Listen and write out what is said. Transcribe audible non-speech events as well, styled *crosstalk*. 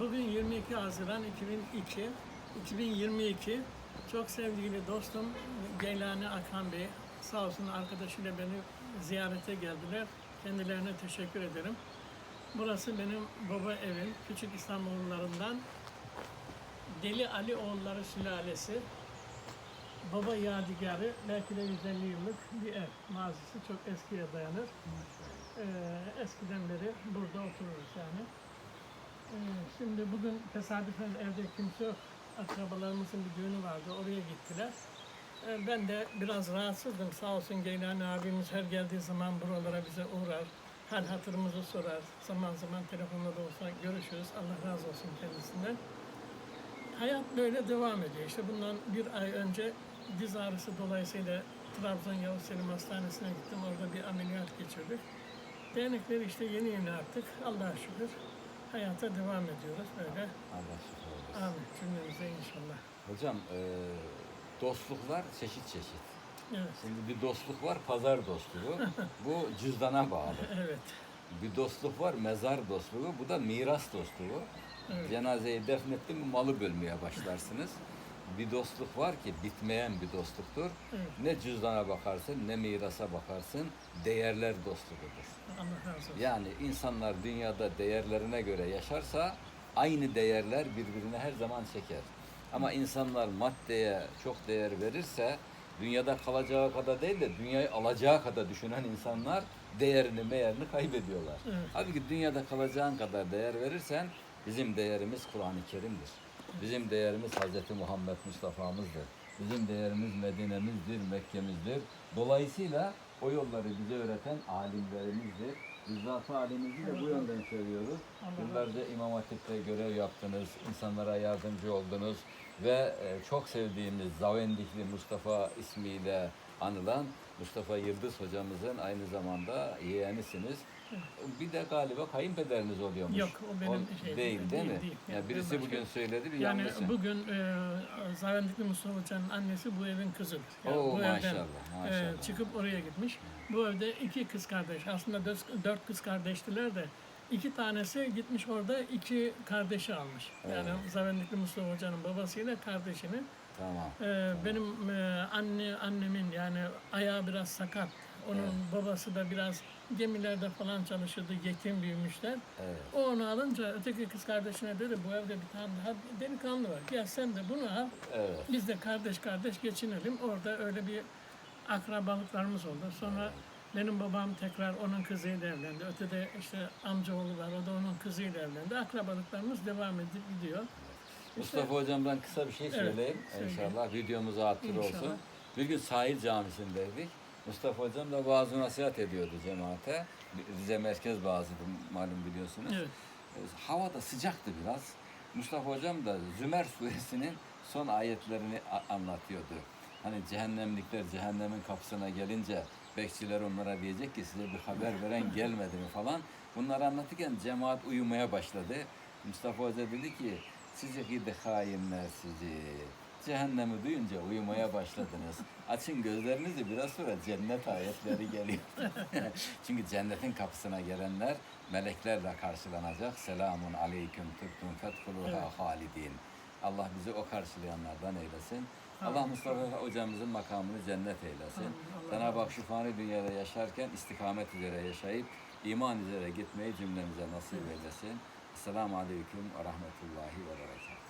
Bugün 22 Haziran 2002, 2022. Çok sevgili dostum Geylani Akan Bey sağ olsun arkadaşıyla beni ziyarete geldiler. Kendilerine teşekkür ederim. Burası benim baba evim. Küçük İstanbullularından Deli Ali oğulları sülalesi. Baba yadigarı belki de 150 yıllık bir ev. Mazisi çok eskiye dayanır. Ee, eskiden beri burada otururuz yani. Ee, şimdi bugün tesadüfen evde kimse yok. Akrabalarımızın bir düğünü vardı. Oraya gittiler. Ee, ben de biraz rahatsızdım. Sağ olsun Geylani abimiz her geldiği zaman buralara bize uğrar. Hal hatırımızı sorar. Zaman zaman telefonla da olsa görüşürüz. Allah razı olsun kendisinden. Hayat böyle devam ediyor. İşte bundan bir ay önce diz ağrısı dolayısıyla Trabzon Yavuz Selim Hastanesi'ne gittim. Orada bir ameliyat geçirdik. Dernekleri işte yeni yeni attık. Allah'a şükür hayata devam ediyoruz böyle. Allah şifa versin. Amin cümlemize inşallah. Hocam e, dostluklar çeşit çeşit. Evet, Şimdi bir dostluk var pazar dostluğu. *laughs* Bu cüzdana bağlı. evet, Bir dostluk var mezar dostluğu. Bu da miras dostluğu. Evet. Cenazeyi defnettin mi malı bölmeye başlarsınız. *laughs* Bir dostluk var ki bitmeyen bir dostluktur. Evet. Ne cüzdana bakarsın ne mirasa bakarsın değerler dostluğudur. Allah razı olsun. Yani insanlar dünyada değerlerine göre yaşarsa aynı değerler birbirine her zaman çeker. Ama insanlar maddeye çok değer verirse dünyada kalacağı kadar değil de dünyayı alacağı kadar düşünen insanlar değerini meğerini kaybediyorlar. Evet. Halbuki dünyada kalacağın kadar değer verirsen bizim değerimiz Kur'an-ı Kerim'dir. Bizim değerimiz Hz. Muhammed Mustafa'mızdır. Bizim değerimiz Medine'mizdir, Mekke'mizdir. Dolayısıyla o yolları bize öğreten alimlerimizdir. Zat halimizi de bu yönden seviyoruz. Yıllarca İmam Hatip'te görev yaptınız, insanlara yardımcı oldunuz ve e, çok sevdiğimiz Zavendikli Mustafa ismiyle anılan Mustafa Yıldız hocamızın aynı zamanda yeğenisiniz. Bir de galiba kayınpederiniz oluyormuş. Yok, o benim şey- değil, değil, değil, mi? değil. Yani Yani birisi başka- bugün söyledi bir Yani yanlışım. bugün e, Zavendikli Mustafa Hoca'nın annesi bu evin kızıdır. Yani Oo, bu maşallah, e, maşallah. çıkıp oraya gitmiş. Bu evde iki kız kardeş. Aslında dört, dört kız kardeştiler de iki tanesi gitmiş orada iki kardeşi almış. Yani Zavendikli Mustafa Hoca'nın babasıyla kardeşini. Tamam. Ee, benim e, anne annemin yani ayağı biraz sakat. Onun babası da biraz gemilerde falan çalışıyordu. Yetim büyümüşler. Evet. O onu alınca öteki kız kardeşine dedi bu evde bir tane daha delikanlı var. Gel sen de bunu al. Evet. Biz de kardeş kardeş geçinelim. Orada öyle bir akrabalıklarımız oldu. Sonra benim babam tekrar onun kızıyla evlendi. Ötede işte amcaoğlu var. O da onun kızıyla evlendi. Akrabalıklarımız devam edip gidiyor. Mustafa hocamdan kısa bir şey Evet, söyleyeyim. söyle. İnşallah videomuza hatır İnşallah. olsun. Bir gün sahil camisindeydik. Mustafa hocam da vaaz nasihat ediyordu cemaate. Rize Merkez Vaazı malum biliyorsunuz. Evet. E, Hava da sıcaktı biraz. Mustafa hocam da Zümer suresinin son ayetlerini anlatıyordu. Hani cehennemlikler cehennemin kapısına gelince bekçiler onlara diyecek ki size bir haber veren gelmedi mi falan. Bunları anlatırken cemaat uyumaya başladı. Mustafa Hoca dedi ki sizi gidi hainler sizi. Cehennemi duyunca uyumaya başladınız. Açın gözlerinizi biraz sonra cennet ayetleri geliyor. *laughs* Çünkü cennetin kapısına gelenler meleklerle karşılanacak. Selamun aleyküm tübtüm fethuluha halidin. Allah bizi o karşılayanlardan eylesin. Allah Mustafa hocamızın makamını cennet eylesin. Cenab-ı Hak şu fani dünyada yaşarken istikamet üzere yaşayıp iman üzere gitmeyi cümlemize nasip eylesin. Esselamu Aleyküm ve Rahmetullahi ve Berekatuhu.